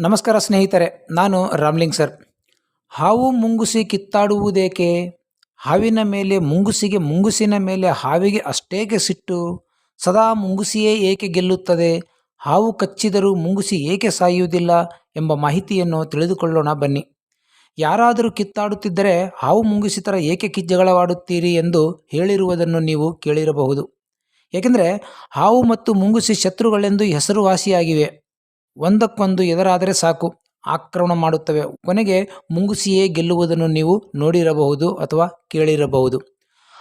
ನಮಸ್ಕಾರ ಸ್ನೇಹಿತರೆ, ನಾನು ರಾಮ್ಲಿಂಗ್ ಸರ್. ಹಾವು ಮುಂಗುಸಿ ಕಿತ್ತಾಡುವುದೇಕೆ? ಹಾವಿನ ಮೇಲೆ ಮುಂಗುಸಿಗೆ ಮುಂಗುಸಿನ ಮೇಲೆ ಹಾವಿಗೆ ಅಷ್ಟೇಕೆ ಸಿಟ್ಟು? ಸದಾ ಮುಂಗುಸಿಯೇ ಏಕೆ ಗೆಲ್ಲುತ್ತದೆ? ಹಾವು ಕಚ್ಚಿದರೂ ಮುಂಗುಸಿ ಏಕೆ ಸಾಯುವುದಿಲ್ಲ ಎಂಬ ಮಾಹಿತಿಯನ್ನು ತಿಳಿದುಕೊಳ್ಳೋಣ ಬನ್ನಿ. ಯಾರಾದರೂ ಕಿತ್ತಾಡುತ್ತಿದ್ದರೆ ಹಾವು ಮುಂಗುಸಿ ಥರ ಏಕೆ ಕಿಜ್ಜಗಳವಾಡುತ್ತೀರಿ ಎಂದು ಹೇಳಿರುವುದನ್ನು ನೀವು ಕೇಳಿರಬಹುದು. ಏಕೆಂದರೆ ಹಾವು ಮತ್ತು ಮುಂಗುಸಿ ಶತ್ರುಗಳೆಂದು ಹೆಸರುವಾಸಿಯಾಗಿವೆ. ಒಂದಕ್ಕೊಂದು ಎದುರಾದರೆ ಸಾಕು. ಆಕ್ರಮಣ ಮಾಡುತ್ತವೆ. ಕೊನೆಗೆ ಮುಂಗುಸಿಯೇ ಗೆಲ್ಲುವುದನ್ನು ನೀವು ನೋಡಿರಬಹುದು ಅಥವಾ ಕೇಳಿರಬಹುದು.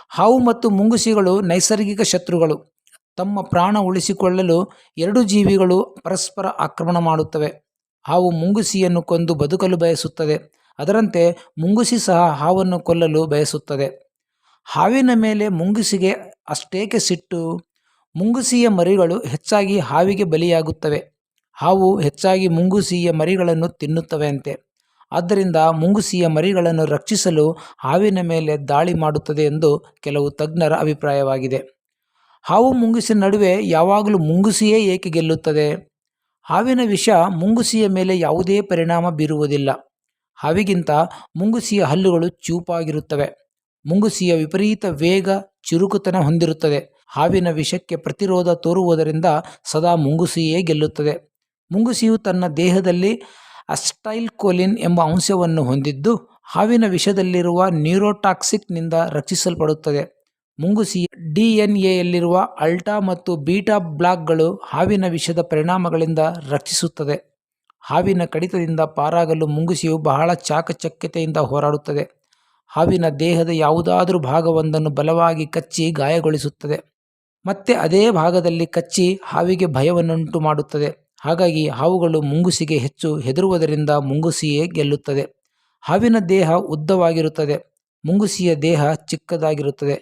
ಹಾವು ಮತ್ತು ಮುಂಗುಸಿಗಳು ನೈಸರ್ಗಿಕ ಶತ್ರುಗಳು. ತಮ್ಮ ಪ್ರಾಣ ಉಳಿಸಿಕೊಳ್ಳಲು ಎರಡು ಜೀವಿಗಳು ಪರಸ್ಪರ ಆಕ್ರಮಣ ಮಾಡುತ್ತವೆ. ಹಾವು ಮುಂಗುಸಿಯನ್ನು ಕೊಂದು ಬದುಕಲು ಬಯಸುತ್ತದೆ. ಅದರಂತೆ ಮುಂಗುಸಿ ಸಹ ಹಾವನ್ನು ಕೊಲ್ಲಲು ಬಯಸುತ್ತದೆ. ಹಾವಿನ ಮೇಲೆ ಮುಂಗುಸಿಗೆ ಅಷ್ಟೇಕೆ ಸಿಟ್ಟು? ಮುಂಗುಸಿಯ ಮರಿಗಳು ಹೆಚ್ಚಾಗಿ ಹಾವಿಗೆ ಬಲಿಯಾಗುತ್ತವೆ. ಹಾವು ಹೆಚ್ಚಾಗಿ ಮುಂಗುಸಿಯ ಮರಿಗಳನ್ನು ತಿನ್ನುತ್ತವೆಯಂತೆ. ಆದ್ದರಿಂದ ಮುಂಗುಸಿಯ ಮರಿಗಳನ್ನು ರಕ್ಷಿಸಲು ಹಾವಿನ ಮೇಲೆ ದಾಳಿ ಮಾಡುತ್ತದೆ ಎಂದು ಕೆಲವು ತಜ್ಞರ ಅಭಿಪ್ರಾಯವಾಗಿದೆ. ಹಾವು ಮುಂಗುಸಿನ ನಡುವೆ ಯಾವಾಗಲೂ ಮುಂಗುಸಿಯೇ ಏಕೆ ಗೆಲ್ಲುತ್ತದೆ? ಹಾವಿನ ವಿಷ ಮುಂಗುಸಿಯ ಮೇಲೆ ಯಾವುದೇ ಪರಿಣಾಮ ಬೀರುವುದಿಲ್ಲ. ಹಾವಿಗಿಂತ ಮುಂಗುಸಿಯ ಹಲ್ಲುಗಳು ಚೂಪಾಗಿರುತ್ತವೆ. ಮುಂಗುಸಿಯ ವಿಪರೀತ ವೇಗ ಚುರುಕುತನ ಹೊಂದಿರುತ್ತದೆ. ಹಾವಿನ ವಿಷಕ್ಕೆ ಪ್ರತಿರೋಧ ತೋರುವುದರಿಂದ ಸದಾ ಮುಂಗುಸಿಯೇ ಗೆಲ್ಲುತ್ತದೆ. ಮುಂಗುಸಿಯು ತನ್ನ ದೇಹದಲ್ಲಿ ಅಸ್ಟೈಲ್ ಕೋಲಿನ್ ಎಂಬ ಅಂಶವನ್ನು ಹೊಂದಿದ್ದು, ಹಾವಿನ ವಿಷದಲ್ಲಿರುವ ನ್ಯೂರೋಟಾಕ್ಸಿಕ್ನಿಂದ ರಕ್ಷಿಸಲ್ಪಡುತ್ತದೆ. ಮುಂಗುಸಿಯ ಡಿ ಎನ್ ಎಯಲ್ಲಿರುವ ಅಲ್ಟಾ ಮತ್ತು ಬೀಟಾ ಬ್ಲಾಕ್ಗಳು ಹಾವಿನ ವಿಷದ ಪರಿಣಾಮಗಳಿಂದ ರಕ್ಷಿಸುತ್ತದೆ. ಹಾವಿನ ಕಡಿತದಿಂದ ಪಾರಾಗಲು ಮುಂಗುಸಿಯು ಬಹಳ ಚಾಕಚಕ್ಯತೆಯಿಂದ ಹೋರಾಡುತ್ತದೆ. ಹಾವಿನ ದೇಹದ ಯಾವುದಾದರೂ ಭಾಗವೊಂದನ್ನು ಬಲವಾಗಿ ಕಚ್ಚಿ ಗಾಯಗೊಳಿಸುತ್ತದೆ. ಮತ್ತೆ ಅದೇ ಭಾಗದಲ್ಲಿ ಕಚ್ಚಿ ಹಾವಿಗೆ ಭಯವನ್ನುಂಟು ಮಾಡುತ್ತದೆ ಹಾಗಾಗಿ ಹಾವುಗಳು ಮುಂಗುಸಿಗೆ ಹೆಚ್ಚು ಹೆದರುವುದರಿಂದ ಮುಂಗುಸಿಯೇ ಗೆಲ್ಲುತ್ತದೆ. ಹಾವಿನ ದೇಹ ಉದ್ದವಾಗಿರುತ್ತದೆ, ಮುಂಗುಸಿಯ ದೇಹ ಚಿಕ್ಕದಾಗಿರುತ್ತದೆ.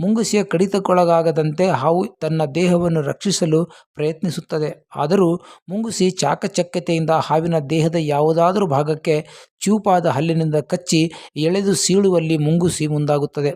ಮುಂಗುಸಿಯ ಕಡಿತಕ್ಕೊಳಗಾಗದಂತೆ ಹಾವು ತನ್ನ ದೇಹವನ್ನು ರಕ್ಷಿಸಲು ಪ್ರಯತ್ನಿಸುತ್ತದೆ. ಆದರೂ ಮುಂಗುಸಿ ಚಾಕಚಕ್ಯತೆಯಿಂದ ಹಾವಿನ ದೇಹದ ಯಾವುದಾದರೂ ಭಾಗಕ್ಕೆ ಚೂಪಾದ ಹಲ್ಲಿನಿಂದ ಕಚ್ಚಿ ಎಳೆದು ಸೀಳುವಲ್ಲಿ ಮುಂಗುಸಿ ಮುಂದಾಗುತ್ತದೆ.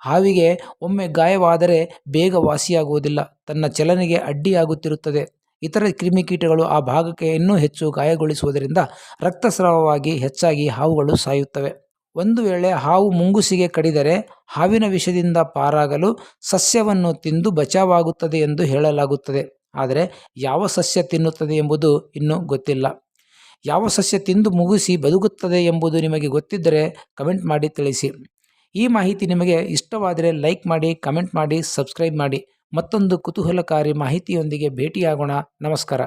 ಹಾವಿಗೆ ಒಮ್ಮೆ ಗಾಯವಾದರೆ ಬೇಗ ವಾಸಿಯಾಗುವುದಿಲ್ಲ, ತನ್ನ ಚಲನೆಗೆ ಅಡ್ಡಿಯಾಗುತ್ತಿರುತ್ತದೆ. ಇತರ ಕ್ರಿಮಿಕೀಟಗಳು ಆ ಭಾಗಕ್ಕೆ ಇನ್ನೂ ಹೆಚ್ಚು ಗಾಯಗೊಳಿಸುವುದರಿಂದ ರಕ್ತಸ್ರಾವವಾಗಿ ಹೆಚ್ಚಾಗಿ ಹಾವುಗಳು ಸಾಯುತ್ತವೆ. ಒಂದು ವೇಳೆ ಹಾವು ಮುಂಗುಸಿಗೆ ಕಡಿದರೆ ಹಾವಿನ ವಿಷದಿಂದ ಪಾರಾಗಲು ಸಸ್ಯವನ್ನು ತಿಂದು ಬಚಾವಾಗುತ್ತದೆ ಎಂದು ಹೇಳಲಾಗುತ್ತದೆ. ಆದರೆ ಯಾವ ಸಸ್ಯ ತಿನ್ನುತ್ತದೆ ಎಂಬುದು ಇನ್ನೂ ಗೊತ್ತಿಲ್ಲ. ಯಾವ ಸಸ್ಯ ತಿಂದು ಮುಗಿಸಿ ಬದುಕುತ್ತದೆ ಎಂಬುದು ನಿಮಗೆ ಗೊತ್ತಿದ್ದರೆ ಕಮೆಂಟ್ ಮಾಡಿ ತಿಳಿಸಿ. ಈ ಮಾಹಿತಿ ನಿಮಗೆ ಇಷ್ಟವಾದರೆ ಲೈಕ್ ಮಾಡಿ, ಕಮೆಂಟ್ ಮಾಡಿ, ಸಬ್ಸ್ಕ್ರೈಬ್ ಮಾಡಿ. ಮತ್ತೊಂದು ಕುತೂಹಲಕಾರಿ ಮಾಹಿತಿಯೊಂದಿಗೆ ಭೇಟಿಯಾಗೋಣ. ನಮಸ್ಕಾರ.